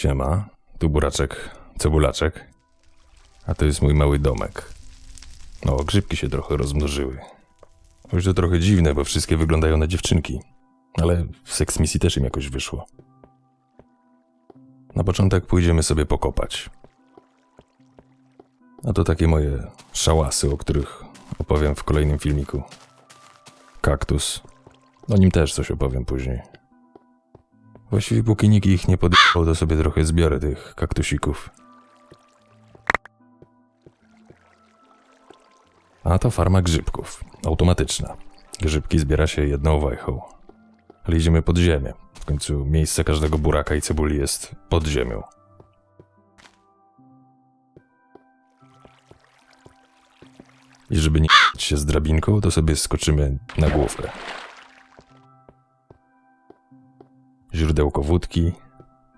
Siema, tu buraczek, cebulaczek. A to jest mój mały domek. No, grzybki się trochę rozmnożyły. Choć to trochę dziwne, bo wszystkie wyglądają na dziewczynki. Ale w seks misji też im jakoś wyszło. Na początek pójdziemy sobie pokopać. A to takie moje szałasy, o których opowiem w kolejnym filmiku. Kaktus. O nim też coś opowiem później. Właściwie póki nikt ich nie podjechał, to sobie trochę zbiorę tych kaktusików. A to farma grzybków. Automatyczna. Grzybki zbiera się jedną wajchą. Ale pod ziemię. W końcu miejsce każdego buraka i cebuli jest pod ziemią. I żeby nie się z drabinką, to sobie skoczymy na główkę. Źródełko wódki,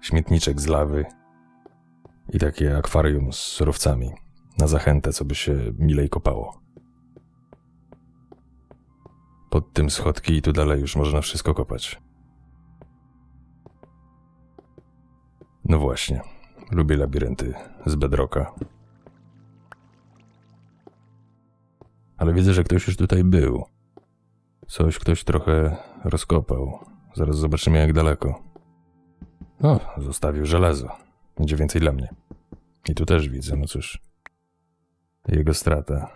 śmietniczek z lawy i takie akwarium z surowcami na zachętę, co by się milej kopało. Pod tym schodki i tu dalej już można wszystko kopać. No właśnie, lubię labirynty z bedroka. Ale widzę, że ktoś już tutaj był. Coś ktoś trochę rozkopał. Zaraz zobaczymy, jak daleko. O, zostawił żelazo. Będzie więcej dla mnie. I tu też widzę, no cóż. Jego strata.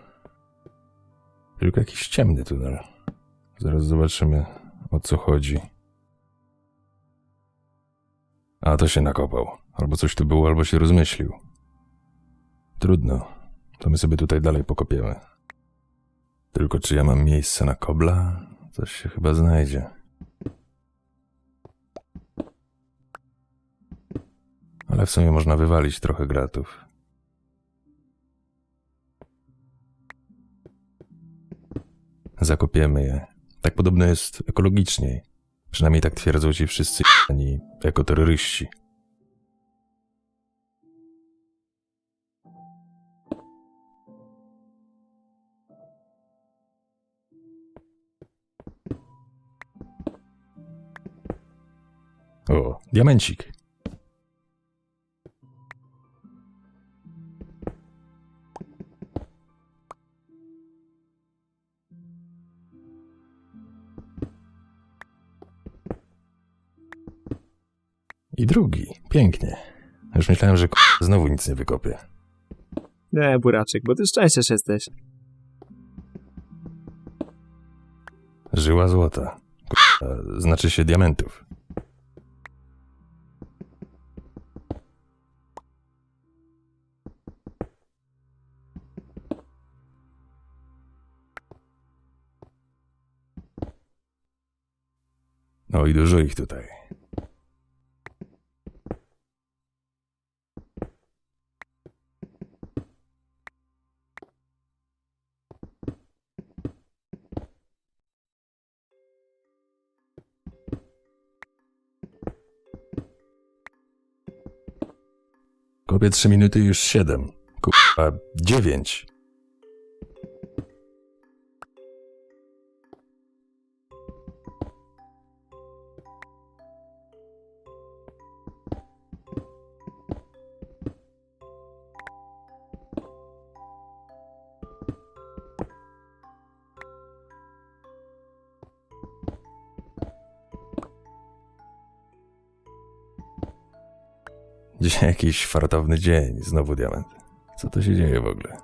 Tylko jakiś ciemny tunel. Zaraz zobaczymy, o co chodzi. A to się nakopał. Albo coś tu było, albo się rozmyślił. Trudno. To my sobie tutaj dalej pokopiemy. Tylko czy ja mam miejsce na kobla? Coś się chyba znajdzie. Ale w sumie można wywalić trochę gratów. Zakopiemy je. Tak podobno jest ekologiczniej. Przynajmniej tak twierdzą ci wszyscy ani ekoterroryści. O, diamencik. I drugi. Pięknie. Już myślałem, że znowu nic nie wykopię. Nie, buraczek, bo ty szczęściarz jesteś. Żyła złota. K- znaczy się diamentów. No i dużo ich tutaj. Kopię trzy minuty już siedem. Kurwa, dziewięć. Dzisiaj jakiś fartowny dzień, znowu diament. Co to się dzieje w ogóle?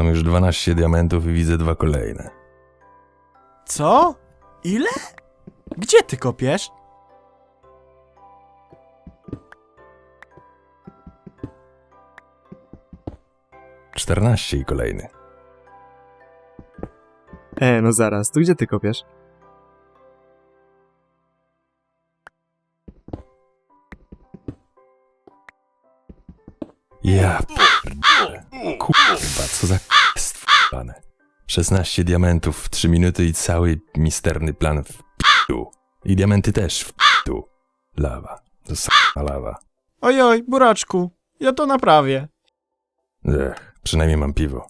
Mam już 12 diamentów i widzę dwa kolejne. Co? Ile? Gdzie ty kopiesz? Czternaście i kolejny. E, no zaraz, tu gdzie ty kopiesz? Ja Kurwa, co za f***ane. 16 diamentów w 3 minuty i cały misterny plan w p***u. I diamenty też w p***u. Lawa. To sama lawa. Ojoj, buraczku, ja to naprawię. Ech, przynajmniej mam piwo.